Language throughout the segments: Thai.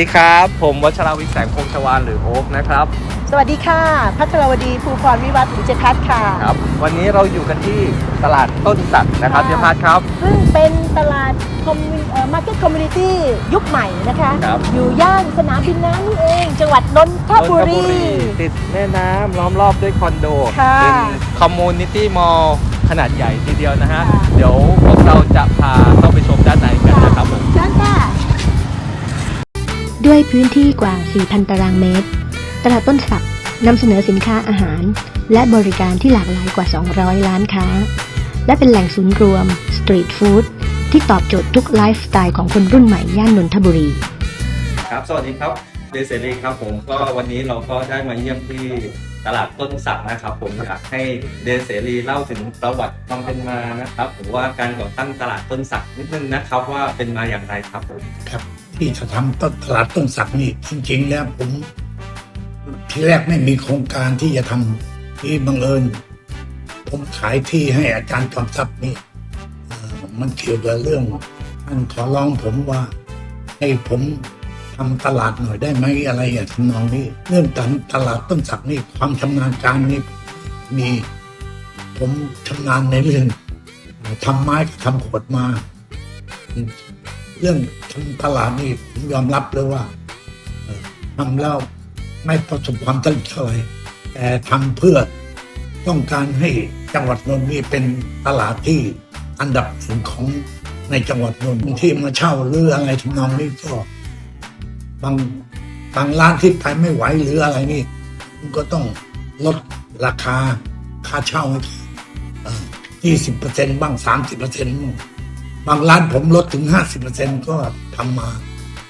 สวัสดีครับ ผมวัชราวิทย์แสงพงษ์ชวานหรือโอ๊กนะครับ สวัสดีค่ะ พัทรวดีภูพรวิวัฒน์หรือเจพัทค่ะ ครับ วันนี้เราอยู่กันที่ตลาดต้นสักนะครับค่ะ เจพัทครับ ซึ่งเป็นตลาดคอมมิมาร์เก็ตคอมมูนิตี้ยุคใหม่นะคะ ครับ อยู่ย่านสนามบินน้ำนี่เอง จังหวัดนนทบุรี ติดแม่น้ำล้อมรอบด้วยคอนโด ค่ะเป็นคอมมูนิตี้มอลขนาดใหญ่ทีเดียวนะฮะ ค่ะ เดี๋ยวพวกเราจะพาเข้าไปชมด้านในกันนะครับผมเชิญค่ะ ด้วยพื้นที่กว่า 4,000 ตารางเมตร ตลาดต้นสักนำเสนอสินค้าอาหาร และบริการที่หลากหลายกว่า 200 ล้านค้า และเป็นแหล่งศูนย์รวม สตรีทฟู้ดที่ตอบโจทย์ทุกไลฟ์สไตล์ของคนรุ่นใหม่ย่านนนทบุรี ครับ สวัสดีครับ เดซเซรีครับผม ก็วันนี้เราก็ได้มาเยี่ยมที่ตลาดต้นสักนะครับ ผมอยากให้เดซเซรีเล่าถึงประวัติความเป็นมานะครับหรือว่าการก่อตั้งตลาดต้นสักนิดนึงนะครับว่าเป็นมาอย่างไรครับผมครับ ที่จะทำต้นตลาดต้นสักนี่จริงๆ แล้วผมที่แรกไม่มีโครงการที่จะทำที่บังเอิญ ผมขายที่ให้อาจารย์จอมทรัพย์นี่มันเกี่ยวกับเรื่องท่านขอร้องผมว่าให้ผมทำตลาดหน่อยได้ไหมอะไรอย่างทำนองนี้ เรื่องการตลาดต้นสักนี่ความชำนาญการนี่มีผมชำนาญในเรื่องทำไม้ทำขวดมา เรื่องทำตลาดนี่ผมยอมรับเลยว่าทำแล้วไม่ประสบความสำเร็จเท่าไหร่แต่ทำเพื่อต้องการให้จังหวัดนนท์นี่เป็นตลาดที่อันดับหนึ่งของในจังหวัดนนท์ที่มาเช่าหรืออะไรทำนองนี้ก็บางบางร้านที่ไปไม่ไหวหรืออะไรนี่ก็ต้องลดราคาค่าเช่าให้ยี่สิบเปอร์เซ็นบ้างสามสิบเปอร์เซ็นต์บ้าง บางร้านผมลดถึง 50%ก็ทำมา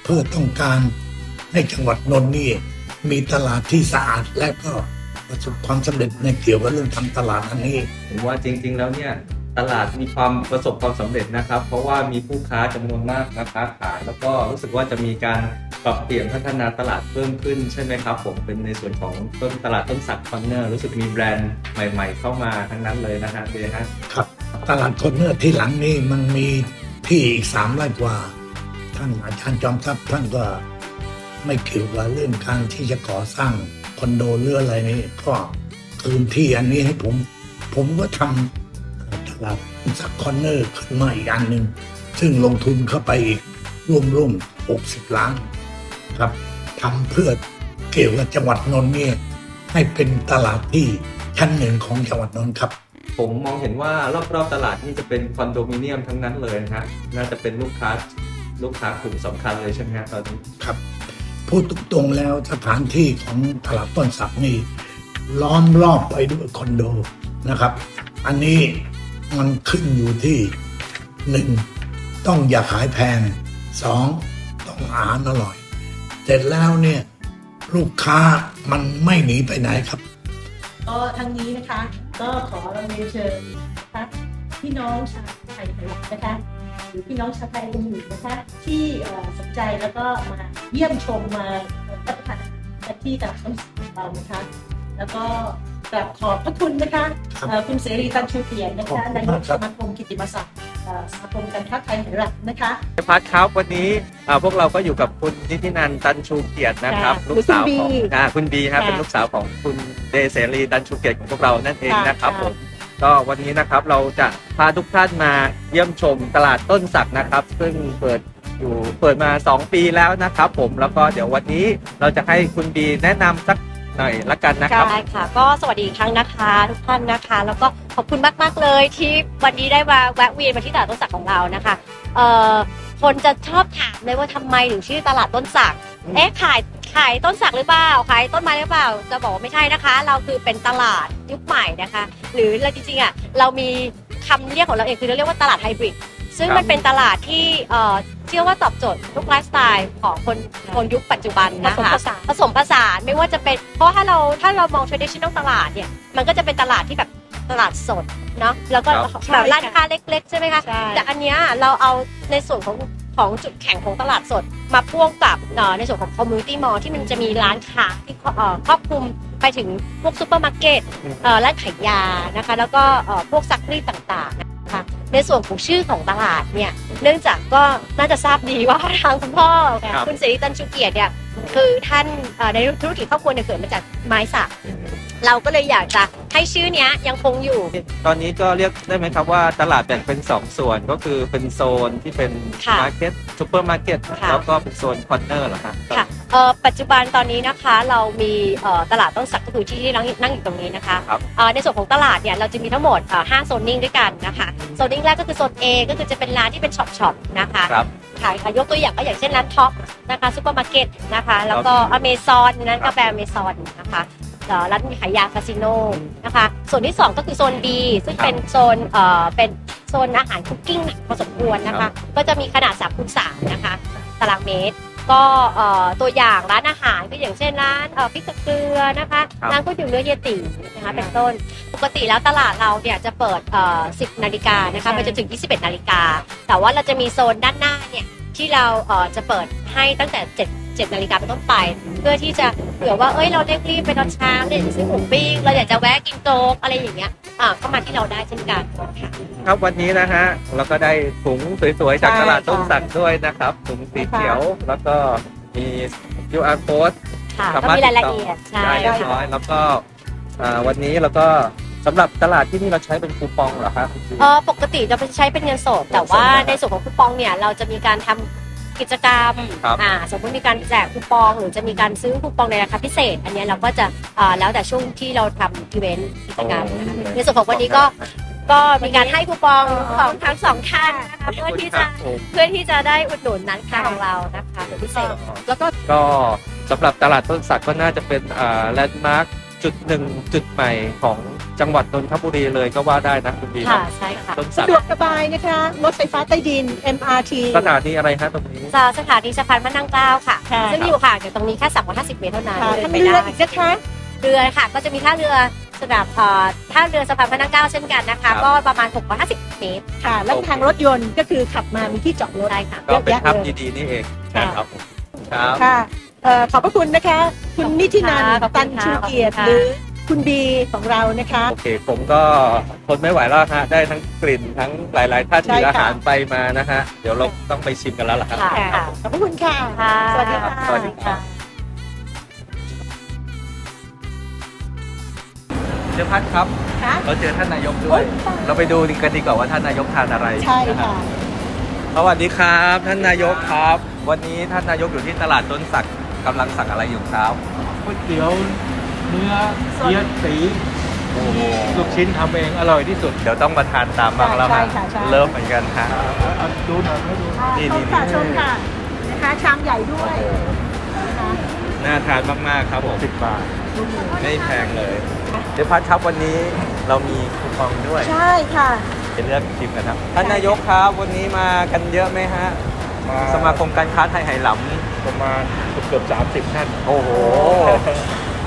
เพื่อต้องการให้จังหวัดนนท์นี่มีตลาดที่สะอาดและก็ประสบความสำเร็จในเกี่ยวกับเรื่องทำตลาดอันนี้ ผมว่าจริงๆ แล้วเนี่ยตลาดมีความประสบความสำเร็จนะครับ เพราะว่ามีผู้ค้าจำนวนมากนะคะขายแล้วก็รู้สึกว่าจะมีการปรับเปลี่ยนพัฒนาตลาดเพิ่มขึ้นใช่ไหมครับ ผมเป็นในส่วนของต้นตลาดต้นสักคอนเนอร์รู้สึกมีแบรนด์ใหม่ ๆ เข้ามาทั้งนั้นเลยนะฮะเดฮะครับ ตลาดคนเนอร์ที่หลังนี้มันมีที่อีกสามไร่กว่า ท่านอาจารย์จอมทรัพย์ท่านก็ไม่เกี่ยวกับเรื่องการที่จะก่อสร้างคอนโดหรืออะไรนี้ก็คืนที่อันนี้ให้ผม ผมก็ทำตลาดสักคอนเนอร์ขึ้นมาอีกอันหนึ่งซึ่งลงทุนเข้าไปอีกร่วมร่วมหกสิบล้านครับทำเพื่อเกี่ยวกับจังหวัดนนท์เนี่ยให้เป็นตลาดที่ชั้นหนึ่งของจังหวัดนนท์ครับ ผมมองเห็นว่ารอบๆตลาดนี่จะเป็นคอนโดมิเนียมทั้งนั้นเลยนะฮะน่าจะเป็นลูกค้าลูกค้ากลุ่มสำคัญเลยใช่ไหมฮะตอนนี้ครับ พูดตรงๆแล้วสถานที่ของตลาดต้นสักนี่ล้อมรอบไปด้วยคอนโดนะครับ อันนี้มันขึ้นอยู่ที่หนึ่งต้องอย่าขายแพงสองต้องอาหารอร่อย เสร็จแล้วเนี่ยลูกค้ามันไม่หนีไปไหนครับ ก็ทั้งนี้นะคะ ก็ขอเราเรียนเชิญนะคะพี่น้องชาวไทยทั้งหลายนะคะหรือพี่น้องชาวไทยคนอื่นนะคะที่เอ่อสนใจแล้วก็มาเยี่ยมชมมารับประทานอาหารกันที่ตลาดต้นสักของเรานะคะ แล้วก็กราบขอบพระคุณนะคะครับเอ่อคุณเสรีตันชูเกียรตินะขอบคะคุณนายมากกคสรับมาคมกิตติมศักดิ์เอ่อ สมาคมการค้าไทยแห่งรัฐนะคะพัดครับวันนี้อ่าพวกเราก็อยู่กับคุณนิตินันท์ตันชูเกียรตินะครับค่ะลูกสาวของหรือคุณบีอ่าคุณบีครับค่ะเป็นลูกสาวของคุณเดเสรีตันชูเกียรติของพวกเรานั่นเองค่ะนะครับค่ะ ผมก็วันนี้นะครับเราจะพาทุกท่านมาเยี่ยมชมตลาดต้นสักนะครับ ซึ่งเปิดอยู่เปิดมา 2 ปีแล้วนะครับ ผมแล้วก็เดี๋ยววันนี้เราจะให้คุณบีแนะนำสัก หน่อยละกันนะครับ ได้ค่ะ ก็สวัสดีอีกครั้งนะคะ ทุกท่านนะคะ แล้วก็ขอบคุณมากๆเลยที่วันนี้ได้มาแวะเวียนมาที่ตลาดต้นสักของเรานะคะเอ่อคนจะชอบถามเลยว่าทำไมถึงชื่อตลาดต้นสักอืม เอ๊ะขายขายต้นสักหรือเปล่าขายต้นไม้หรือเปล่า จะบอกว่าไม่ใช่นะคะ เราคือเป็นตลาดยุคใหม่นะคะ หรือเราจริงๆอะเรามีคำเรียกของเราเองคือเราเรียกว่าตลาดไฮบริดซึ่งครับมันเป็นตลาดที่เอ่อ เชื่อว่าตอบโจทย์ทุกไลฟ์สไตล์ของคนคนยุคปัจจุบันนะคะผสมผสานผสมผสานไม่ว่าจะเป็นเพราะว่าถ้าเราถ้าเรามอง traditional ตลาดเนี่ยมันก็จะเป็นตลาดที่แบบตลาดสดเนาะแล้วก็ครับแบบร้านค้าเล็ก ๆ ใช่ไหมคะ ใช่ แต่อันเนี้ยเราเอาในส่วนของของจุดแข็งของตลาดสด มาพ่วงกับเอ่อในส่วนของ community mall ที่มันจะมีร้านค้าที่ครอบเอ่อครอบคลุมไปถึงพวกซูเปอร์มาร์เก็ตเอ่อร้านขายยานะคะ แล้วก็เอ่อพวกซักรีดต่างๆนะคะ ในส่วนของชื่อของตลาดเนี่ย เนื่องจากก็น่าจะทราบดีว่าทางคุณพ่อครับ คุณเสรีตันชูเกียรติเนี่ยคือท่านเอ่อในธุรกิจครอบครัวเนี่ยเกิดมาจากไม้สัก เราก็เลยอยากจะให้ชื่อเนี้ยยังคงอยู่ ตอนนี้ก็เรียกได้ไหมครับว่าตลาดแบ่งเป็น 2 ส่วนก็คือเป็นโซนที่เป็นค่ะมาร์เก็ตซูเปอร์มาร์เก็ตค่ะ แล้วก็เป็นโซนคอนเนอร์เหรอฮะค่ะเอ่อปัจจุบันตอนนี้นะคะเรามีเอ่อตลาดต้นสักก็คือที่ที่นั่งนั่งอยู่ตรงนี้นะคะครับ เอ่อในส่วนของตลาดเนี่ยเราจะมีทั้งหมดเอ่อห้าโซนนิ่งด้วยกันนะคะโซนนิ่งแรกก็คือโซน A ก็คือจะเป็นร้านที่เป็นช็อปช็อปนะคะครับ ขายค่ะยกตัวอย่างก็อย่างเช่นร้านท็อปนะคะซูเปอร์มาร์เก็ตนะคะแล้วก็อเมซอนนั้นกาแฟอเมซอนนะคะเอ่อ ร้านขายยาคาสิโนนะคะส่วนที่ 2 ก็คือโซน B ซึ่งเป็นโซนเอ่อเป็นโซนอาหารคุกกิ้งหนักพอสมควรนะครัคะบก็จะมีขนาด3คูณ3นะคะตารางเมตร ก็เอ่อตัวอย่างร้านอาหารก็อย่างเช่นร้านเอ่อพริกกับเกลือนะคะครับร้านก๋วยเตี๋ยวเนื้อเยตินะคะเป็นต้น ปกติแล้วตลาดเราเนี่ยจะเปิดเอ่อ10 นาฬิกานะคะไปจนถึง 21 นาฬิกา แต่ว่าเราจะมีโซนด้านหน้าเนี่ยที่เราเอ่อจะเปิดให้ตั้งแต่7 7นาฬิกาเป็นต้นไป เพื่อที่จะเผื่อว่าเอ้ยเราเร่งรีบไปตอนเช้าเนี่ยอยากจะซื้อหมูปิ้งเราอยากจะแวะกินโจ๊กอะไรอย่างเงี้ยอ่าก็มาที่เราได้เช่นกันค่ะ ครับวันนี้นะฮะเราก็ได้ถุงสวยๆ จากใช่ตลาดต้นค่ะสักด้วยนะครับถุงสีเขียวแล้วก็มี QR code ค่ะสาก็มารถมีรายละเอียดใช่ได้เรียบค่ะร้อยแล้วก็อ่าวันนี้เราก็สำหรับตลาดที่นี่เราใช้เป็นคูปองเหรอครับคุณจิวเออปกติจะใช้เป็นเงินสดแต่ว่าในส่วนของคูปองเนี่ยเราจะมีการทำ กิจกรรมครับอ่าสมมติมีการแจกคูปอง หรือจะมีการซื้อคูปองในราคาพิเศษ อันเนี้ยเราก็จะอ่าแล้วแต่ช่วงที่เราทำอีเวนต์กิจกรรมนะคะในส่วนของวันนี้ก็ก็มีการให้คูปองของทั้งสองท่านนะคะเพื่อที่จะขอบคุณครับผมเพื่อที่จะได้อุดหนุนร้านค้าของเรานะคะเป็นพิเศษแล้วก็ก็สำหรับตลาดต้นสักก็น่าจะเป็นอ่าแลนด์มาร์คจุดหนึ่งจุดใหม่ของ จังหวัดนนทบุรีเลยก็ว่าได้นะคุณบีค่ะใช่ค่ะต้นสัสะกดวกสบายนะคะ รถไฟฟ้าใต้ดิน MRT สถานีอะไรฮะตรงนี้ จากสถานีสะพานพระนั่งเกล้าค่ะค่ะ ซึ่งอยู่ห่างจากตรงนี้แค่350 เมตรเท่านั้นค่ะเดินทางไปเรือได้อีกนะคะเรือค่ะ ก็จะมีท่าเรือสำหรับเอ่อท่าเรือสะพานพระนั่งเกล้าเช่นกันนะคะก็ประมาณ 650 เมตรค่ะ แล้วทางรถยนต์ก็คือขับมามีที่จอดรถ ได้ค่ะ ก็เป็นเยอะแยะทับเลยดีๆนี่เองค่ะ นะครับผมครับ ค่ะเอ่อขอบพระคุณนะคะ คุณนิธินันท์ขอบคุตันณค่ะชูเกียรติขอบคุณค่ะ หรือ คุณบีของเรานะคะ โอเค ผมก็ทนไม่ไหวแล้วฮะ ได้ทั้งกลิ่นทั้งหลาย ๆ ท่าใช่ทีค่ะ อาหารไปมานะฮะ เดี๋ยวเราต้องไปชิมกันแล้วล่ะครับ ค่ะค่ะขอบพระคุณค่ะ ค่ะสวัสดีค่ะ สวัสดีครับเจ้าพัดครับ ค่ะ เราเจอท่านนายกด้วยเราไปดูกันดีกว่าว่าท่านนายกทานอะไรใช่นฮค่ะ สวัสดีครับ ท่านนายกครับ วันนี้ท่านนายกอยู่ที่ตลาดต้นสักกำลังสั่งอะไรอยู่ครับก๋วยเตี๋ยว เนื้อเยียดสีโอ้โหลูกชิ้นทำเองอร่อยที่สุดเดี๋ยวต้องมาทานตามบ้างแล้วใช่ฮะค่ะใช่ เริ่มเหมือนกันฮะเอาเอาดูหน่อยให้ดูนี่ ชมค่ะชมค่ะนะคะชามใหญ่ด้วยนะคะน่าทานมากๆครับผม สิบบาท ไม่แพงเลย เดี๋ยวพัดครับวันนี้เรามีคูปองด้วย ใช่ค่ะ ไปเลือกชิมกันครับ ท่านนายกครับ วันนี้มากันเยอะไหมฮะ มาสมาคมการค้าไทยไหหลประมาณเกือบสามสิบท่านำโอ้โห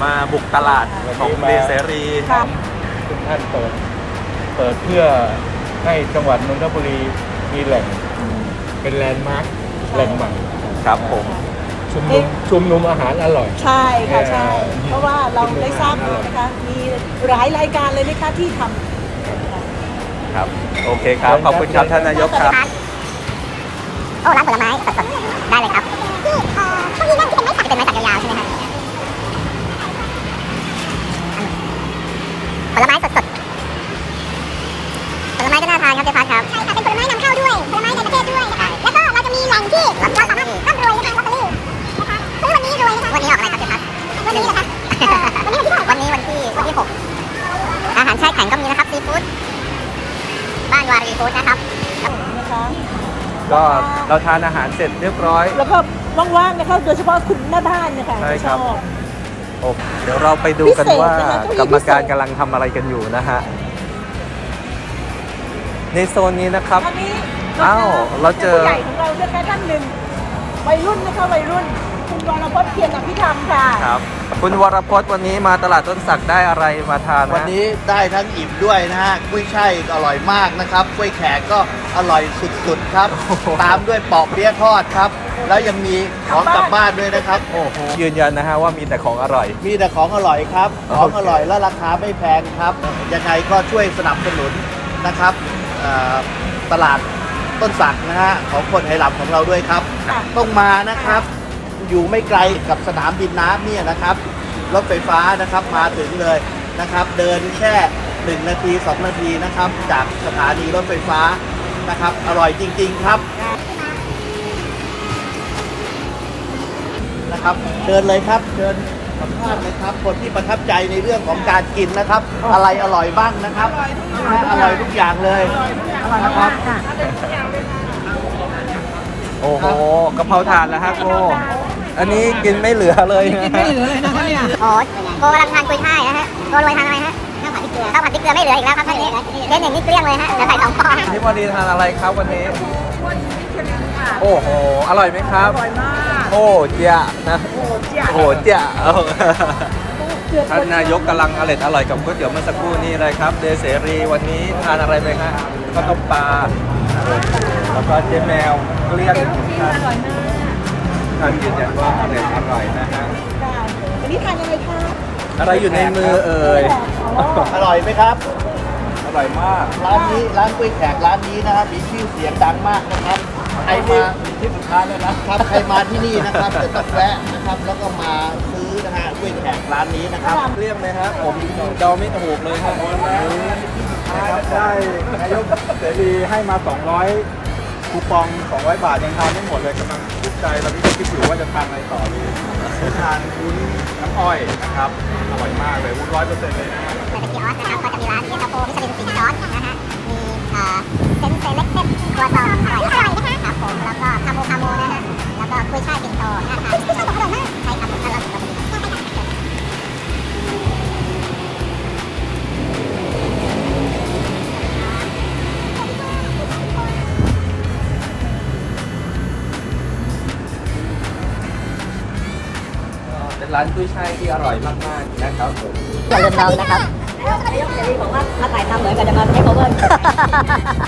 มาบุกตลาดของเบเสรีค่ะทุกท่านเปิด เปิดเพื่อให้จังหวัดนนทบุรีมีแหล่งเป็นแลนด์มาร์คแหล่งใหม่ครับผมชุมนุมชุมนุมอาหารอร่อย ใช่ค่ะใช่เอ่อเพราะว่าเราได้ทราบมานะคะมีหลายรายการเลยนะคะที่ทครับโอเคครับขอบคุณครับท่านนายกครับโอ้ร้านผลไม้สดๆได้เลยครับ ก็เราทานอาหารเสร็จเรียบร้อย แล้วก็ว่างๆนะคะโดยเฉพาะคุณแม่บ้านนะคะใช่จะคชรับอบ โอ้เดี๋ยวเราไปดูกันพิเศษว่านะคะเก้าอี้กรรมการพิเศษกำลังทำอะไรกันอยู่นะฮะ ในโซนนี้นะครับตอนนี้อ้าวเราเจอ ผู้ใหญ่ของเรานะคะท่านหนึ่งวัยรุ่นนะคะวัยรุ่น คุณวรพจน์เพียรอภิธรรมค่ะ ครับ คุณวรพจน์วันนี้มาตลาดต้นสักได้อะไรมาทานนะวันนี้ได้ทั้งอิ่มด้วยนะฮะกุ้ยช่ายอร่อยมากนะครับกล้วยแขกก็อร่อยสุดๆครับ ตามด้วยปอกเปี๊ยะทอดครับ แล้วยังมีของกลับบ้านด้วยนะครับ โอ้โห ยืนยันนะฮะว่ามีแต่ของอร่อย มีแต่ของอร่อยครับ ของโอเคอร่อยและราคาไม่แพงครับ ยังไงก็ช่วยสนับสนุนนะครับเอ่อตลาดต้นสักนะฮะของคนไหหลำของเราด้วยครับค่ะต้องมานะครับ อยู่ไม่ไกลกับสนามบินน้ำเนี่ยนะครับรถไฟฟ้านะครับมาถึงเลยนะครับ เดินแค่หนึ่งนาทีสองนาทีนะครับ จากสถานีรถไฟฟ้านะครับ อร่อยจริง ๆ ครับนะครับเดินเลยครับเดินสัมภาษณ์เลยครับ คนที่ประทับใจในเรื่องของการกินนะครับ อะไรอร่อยบ้างนะครับอร่อยทุกอย่างเลยนะครับโอ้โหกะเพราถาดแล้วฮะโก อันนี้กินไม่เหลือเลยนะฮะโอ้โกกำลังทานกุยช่ายนะฮะโกรวยทานอะไรฮะข้าวผัดพริกเกลือข้าวผัดพริกเกลือไม่เหลืออีกแล้วครับท่านนี้เล่นอย่างนี้เกลี้ยงเลยฮะจะใส่สองฟองพี่วดีทานอะไรครับวันนี้โอ้โห อร่อยไหมครับ อร่อยมาก โอ้เจียนะโอ้เจียโอ้เจียเอาท่านนายกกำลังอร่อยอร่อยกับก๋วยเตี๋ยวเมื่อสักครู่นี้เลยครับ เดเสรีวันนี้ทานอะไรไหมครับข้าวต้มปลา แล้วก็เจ๊แมวเกลี้ยงท่าน ท่านยืนยันว่าอร่อยอร่อยนะฮะวันนี้ทานอะไรคะอะไรอยู่ในมือเอ่ยอร่อยไหมครับ อร่อยมาก ร้านนี้ร้านกล้วยแขกร้านนี้นะครับมีชื่อเสียงดังมากนะครับใครมาที่สุดท้ายแล้วนะครับใครมาที่นี่นะครับจะต้องแวะนะครับ แล้วก็มาซื้อนะฮะกล้วยแขกร้านนี้นะครับเรียกไหมฮะผมเดาไม่ถูกเลยฮะนะครับได้นายกเสรีให้มา 200 คูปอง200 บาทยังทานไม่หมดเลยกำลังทุกข์ใจตอนนี้ก็คิดอยู่ว่าจะทานอะไรต่อดีทานวุ้นน้ำอ้อยนะครับอร่อยมากเลยวุ้นร้อยเปอร์เซ็นต์เลยนะแต่เป็นกีออสนะครับก็จะมีร้านเย็นตาโฟมิชลินสีซอสนะฮะมีเอ่อเซนเซเล็กเต็ดครัวซองอร่อยอร่อยนะคะครับผมแล้วก็คาโมคาโมนะฮะแล้วก็กุ้ยช่ายปิ่นโตนะคะกุ้ยช่ายอร่อยมากใช่ครับผมาก ร้านกุ้ยช่ายที่อร่อยมากๆนะครับผม อย่าลืมน้องนะครับ นายกเสรีบอกว่ามาถ่ายทำเหมือนกับจะมาเทคโอเวอร์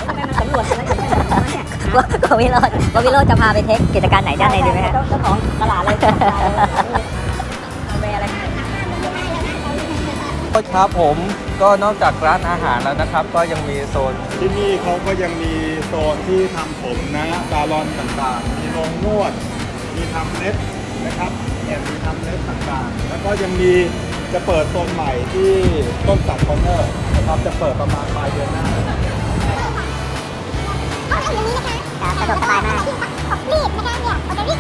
ทำไมมาสำรวจอะไรอย่างเงี้ยเนี่ยกวิโรจน์กวิโรจน์จะพาไปเทคกิจการไหนด้านในดีไหมฮะ เจ้าของตลาดเลยเอาไปอะไร ครับผมก็นอกจากร้านอาหารแล้วนะครับ ก็ยังมีโซน ที่นี่เขาก็ยังมีโซนที่ทำผมนะซาลอนต่างๆ มีโรงนวด มีทำเล็บนะครับ เนี่ยมีทำเล็บต่างๆ แล้วก็ยังมีจะเปิดโซนใหม่ที่ต้นสักคอนเนอร์นะครับจะเปิดประมาณปลายเดือนหน้าครับสะดวกสบายมากรีบนะคะเนี่ยออเดอรี่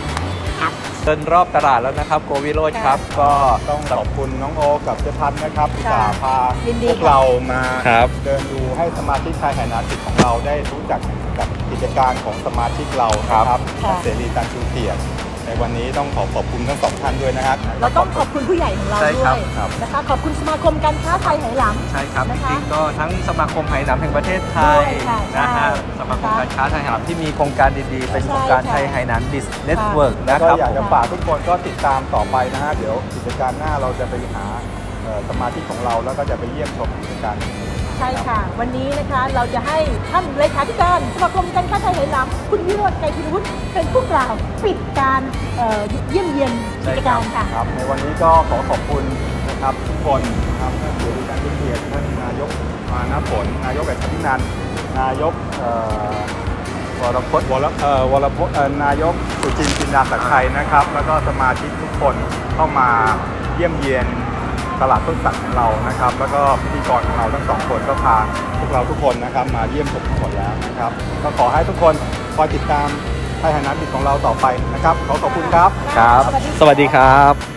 ครับเดินรอบตลาดแล้วนะครับโกวิโรจน์ครับ ก็ต้องขอบคุณน้องโอกับเจ๊พันธ์นะครับที่ค่ะสาห์พายินดีพวกเรามาครับเดินดูให้สมาชิกชายแห่งนาจิตของเราได้รู้จักกับกิจการของสมาชิกเรานะครับค่ะเสรีตันชูเกียรติ ในวันนี้ต้องขอขอบคุณทั้งสองท่านด้วยนะครับเราต้องขอบคุณผู้ใหญ่ของเราใช่ด้ครัวบยครับ นะคะขอบคุณสมาคมการค้าไทยไหหลำ ใช่ครับจนะคะริงๆก็ทั้งสมาคมไหหนำแห่งประเทศไทยด้วยค่ะนะฮะใช่สมาคมการค้าไทยไหหนำที่มีโครงการดีๆ เป็นโครงการใช่ไทยค่ะไหหนำดิสเน็ตเวิร์กนะก็ครับอยากผจะม ฝากทุกคนก็ติดตามต่อไปนะฮะเดี๋ยวกิจการหน้าเราจะไปหาเอ่อสมาชิกของเราแล้วก็จะไปเยี่ยมชมกิจการนี้ ใช่ค่ะ วันนี้นะคะเราจะให้ท่านเลขาธิการสมาคมการค้าไทยไหหลำคุณวิโรจน์ไกรพิรุธเป็นผู้กล่าวปิดการเอ่อเยี่ยมเยียนกิจการค่ะ ครับ ในวันนี้ก็ขอขอบคุณนะครับทุกคนนะครับท่านเสรีการทุเกียรติท่านนายกมานะผล นายกเอกพินันท์นายกเอ่อวรพจน์วรเอ่อวรพจน์เอ่อนายกสุจินต์จินดาสักดิ์ชัยนะครับ แล้วก็สมาชิกทุกคนเข้ามาเยี่ยมเยียน ตลาดต้นสักของเรานะครับ แล้วก็พิธีกรของเราทั้งสองคนก็พาพวกเราทุกคนนะครับ มาเยี่ยมชมทั้งหมดแล้วนะครับ ก็ขอให้ทุกคนคอยติดตามไทยหาน้ำดิบของเราต่อไปนะครับ ขอขอบคุณครับ ครับ สวัสดีครับ